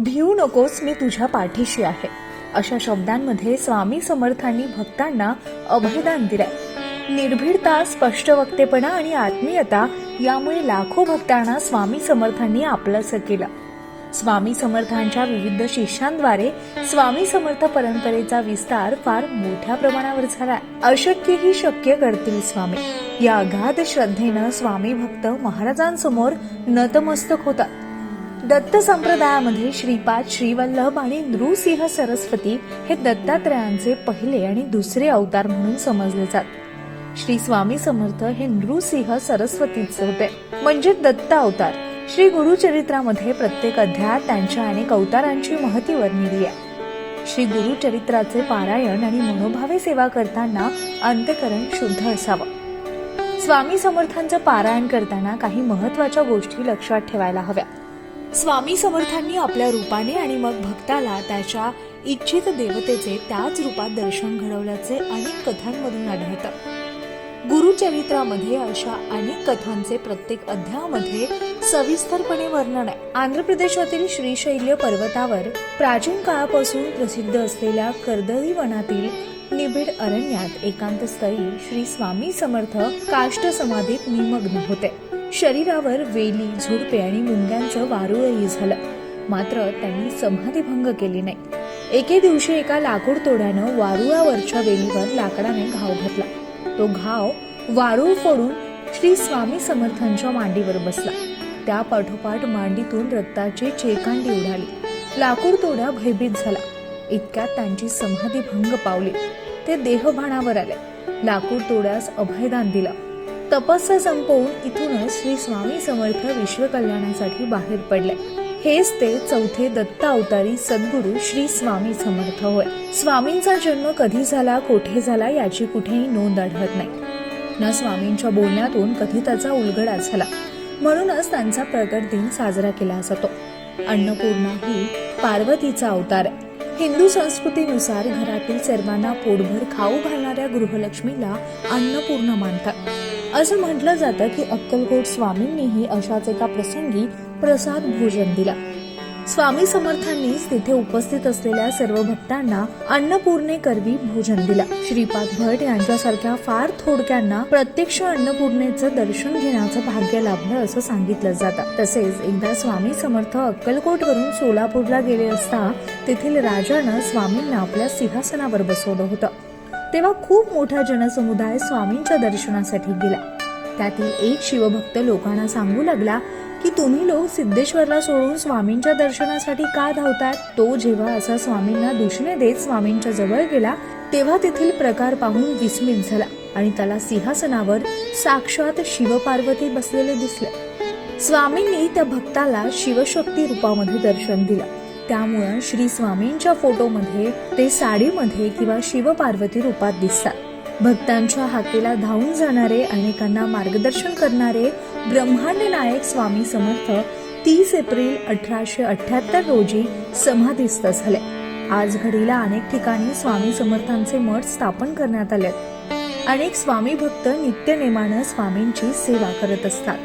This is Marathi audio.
भिवू नकोस मी तुझ्या पाठीशी आहे. अशा शब्दांमध्ये स्वामी समर्थांनी भक्तांना अभयदान दिलंय. निर्भीडता स्पष्ट वक्तेपणा आणि आत्मीयता यामुळे लाखो भक्तांना स्वामी समर्थांनी आपलंसं केलं. स्वामी समर्थांच्या विविध शिष्यांद्वारे स्वामी समर्थ परंपरेचा विस्तार फार मोठ्या प्रमाणावर झाला अशक्यही शक्य करतील स्वामी. या अगाध श्रद्धेनं स्वामी भक्त महाराजांसमोर नतमस्तक होतात. दत्त संप्रदायामध्ये श्रीपाद श्रीवल्लभ आणि नृसिंह सरस्वती हे दत्तात्रयांचे पहिले आणि दुसरे अवतार म्हणून समजले जात. श्री स्वामी समर्थ हे नृसिंह सरस्वतीचे होते. म्हणजे दत्त अवतार. श्री गुरुचरित्रामध्ये प्रत्येक अध्यायात त्यांच्या अनेक अवतारांची महती वर्णिली आहे. श्री गुरुचरित्राचे पारायण आणि मनोभावे सेवा करताना अंतकरण शुद्ध असावं. स्वामी समर्थांचं पारायण करताना काही महत्त्वाच्या गोष्टी लक्षात ठेवायला हव्या. स्वामी समर्थांनी आपल्या रूपाने आणि मग भक्ताला त्याच्या इच्छित देवतेचे त्याच रूपात दर्शन घडवल्याचे अनेक कथांमधून आढळतं. गुरुचरित्रामध्ये अशा अनेक कथांचे प्रत्येक अध्यायामध्ये सविस्तरपणे वर्णन आहे. आंध्र प्रदेशातील श्रीशैल्य पर्वतावर प्राचीन काळापासून प्रसिद्ध असलेल्या कर्दळी वनातील निबिड अरण्यात एकांत स्थळी श्री स्वामी समर्थ काष्ट समाधीत निमग्न होते. शरीरावर वेली झुडपे आणि मुंग्यांचं वारुळही झालं. मात्र त्यांनी समाधीभंग केली नाही. एके दिवशी एका लाकूड तोड्यानं वारुळावरच्या वेलीवर लाकडाने घाव घातला तो घाव वारूळ फोडून श्री स्वामी समर्थांच्या मांडीवर बसला. त्या पाठोपाठ मांडीतून रक्ताची चेकांडी उडाली. लाकूड तोडा भयभीत झाला. इतक्यात त्यांची समाधी भंग पावली. ते देहभाणावर आले. लाकूड तोड्यास अभयदान दिलं. तपस्या संपवून इथूनच श्री स्वामी समर्थ विश्वकल्याणासाठी बाहेर पडले. हेच ते चौथे दत्त अवतारी सद्गुरू श्री स्वामी समर्थ होय. स्वामींचा जन्म कधी झाला कोठे झाला याची कुठेही नोंद आढळत नाही. न स्वामींच्या बोलण्यातून कधी त्याचा उलगडा झाला. म्हणूनच त्यांचा प्रगट दिन साजरा केला जातो. अन्नपूर्णा ही पार्वतीचा अवतार आहे. हिंदू संस्कृतीनुसार घरातील सर्वांना पोटभर खाऊ घालणाऱ्या गृहलक्ष्मीला अन्नपूर्ण मानतात. असं म्हटलं जातं की अक्कलकोट स्वामींनीही अशाच एका प्रसंगी प्रसाद भोजन दिला. स्वामी समर्थांनीच तिथे उपस्थित असलेल्या सर्व भक्तांना अन्नपूर्णे करवी भोजन दिला. श्रीपाद भट यांच्यासारख्या फार थोडक्यांना प्रत्यक्ष अन्नपूर्णेचं दर्शन घेण्याचं भाग्य लाभलं असं सांगितलं जातं. तसेच एकदा स्वामी समर्थ अक्कलकोटवरून सोलापूरला गेले असता तेथील राजानं स्वामींना आपल्या सिंहासनावर बसवलं होतं. तेव्हा खूप मोठा जनसमुदाय स्वामींच्या दर्शनासाठी गेला. त्यातील एक शिवभक्त लोकांना सांगू लागला की तुम्ही लोक सिद्धेश्वरला सोडून स्वामींच्या दर्शनासाठी का धावतात तो जेव्हा असा स्वामींना दूषणे देत स्वामींच्या जवळ गेला तेव्हा तेथील प्रकार पाहून विस्मित झाला आणि त्याला सिंहासनावर साक्षात शिवपार्वती बसलेले दिसले. स्वामींनी त्या भक्ताला शिवशक्ती रूपामध्ये दर्शन दिलं. त्यामुळं श्री स्वामींच्या फोटोमध्ये ते साडीमध्ये किंवा शिवपार्वती रूपात दिसतात. भक्तांच्या हाकेला धावून जाणारे अनेकांना मार्गदर्शन करणारे ब्रह्मांड नायक स्वामी समर्थ तीस एप्रिल अठराशे अठ्याहत्तर रोजी समाधीस्थ झाले. आज घडीला अनेक ठिकाणी स्वामी समर्थांचे मठ स्थापन करण्यात आले. अनेक स्वामी भक्त नित्यनेमानं स्वामींची सेवा करत असतात.